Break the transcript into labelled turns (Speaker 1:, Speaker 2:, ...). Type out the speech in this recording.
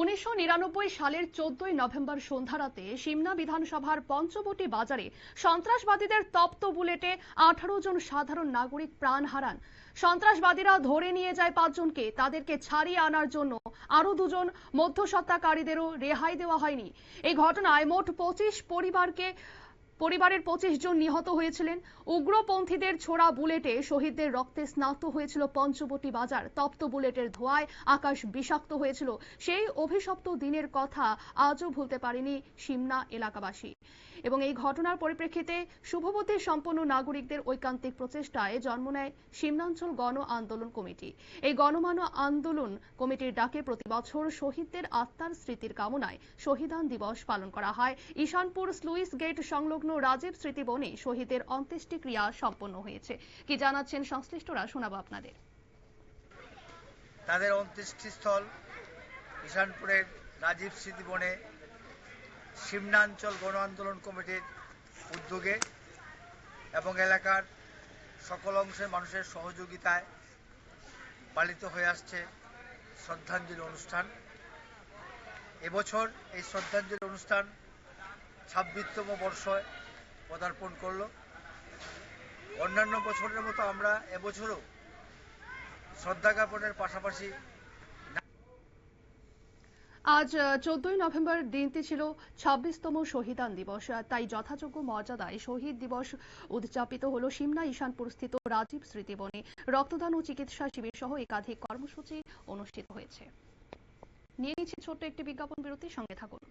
Speaker 1: উনিশশো নিরানব্বই সালের চোদ্দই নভেম্বর সন্ধ্যারাতে সিমনা বিধানসভার পঞ্চবটি বাজারে সন্ত্রাসবাদীদের তপ্ত বুলেটে আঠারো জন সাধারণ নাগরিক প্রাণ হারান। সন্ত্রাসবাদীরা ধরে নিয়ে যায় পাঁচজনকে, তাদেরকে ছাড়িয়ে আনার জন্য আরও দুজন মধ্যসত্ত্বাকারীদেরও রেহাই দেওয়া হয়নি। এই ঘটনায় মোট পঁচিশ পরিবারকে পরিবারের পঁচিশ জন নিহত হয়েছিলেন। উগ্রপন্থীদের ছোড়া বুলেটে শহীদদের রক্তে স্নাত হয়েছিল পঞ্চবটি বাজার। তপ্ত বুলেটের ধোঁয়ায় আকাশ বিষাক্ত হয়েছিল। সেই অভিশপ্ত দিনের কথা আজও ভুলতে পারেনি সিমনা এলাকাবাসী। এবং এই ঘটনার পরিপ্রেক্ষিতে শুভবুদ্ধি সম্পন্ন নাগরিকদের ঐকান্তিক প্রচেষ্টায় জন্ম নেয় সিমনাঞ্চল গণ আন্দোলন কমিটি। এই গণমান আন্দোলন কমিটির ডাকে প্রতি বছর শহীদদের আত্মার স্মৃতির কামনায় শহীদান দিবস পালন করা হয়। ঈশানপুর স্লুইস গেট সংলগ্ন রাজীব স্মৃতি বনে শহীদের অন্ত্যেষ্টিক্রিয়া সম্পন্ন হয়েছে। কি জানাচ্ছেন সংশ্লিষ্টরা, শোনাবো আপনাদের।
Speaker 2: তাদের অন্ত্যেষ্টিস্থল ঈশানপুরের রাজীব স্মৃতিবনে সিমনাঞ্চল গণ আন্দোলন কমিটির উদ্যোগে এবং এলাকার সকল অংশের মানুষের সহযোগিতায় পালিত হয়ে আসছে শ্রদ্ধাঞ্জলি অনুষ্ঠান। এবছর এই শ্রদ্ধাঞ্জলি অনুষ্ঠান ছাব্বিশতম বর্ষে পদার্পণ করল। অন্যান্য বছরের মতো আমরা এবছরও শ্রদ্ধা জ্ঞাপনের পাশাপাশি
Speaker 1: আজ চোদ্দই নভেম্বর দিনটি ছিল ছাব্বিশতম শহীদান দিবস। তাই যথাযোগ্য মর্যাদায় শহীদ দিবস উদযাপিত হল সিমনা ঈশানপুর স্থিত রাজীব স্মৃতিবনে রক্তদান ও চিকিৎসা শিবির সহ একাধিক কর্মসূচি অনুষ্ঠিত হয়েছে। নিয়ে নিচ্ছে ছোট্ট একটি বিজ্ঞাপন বিরতির সঙ্গে থাকুন।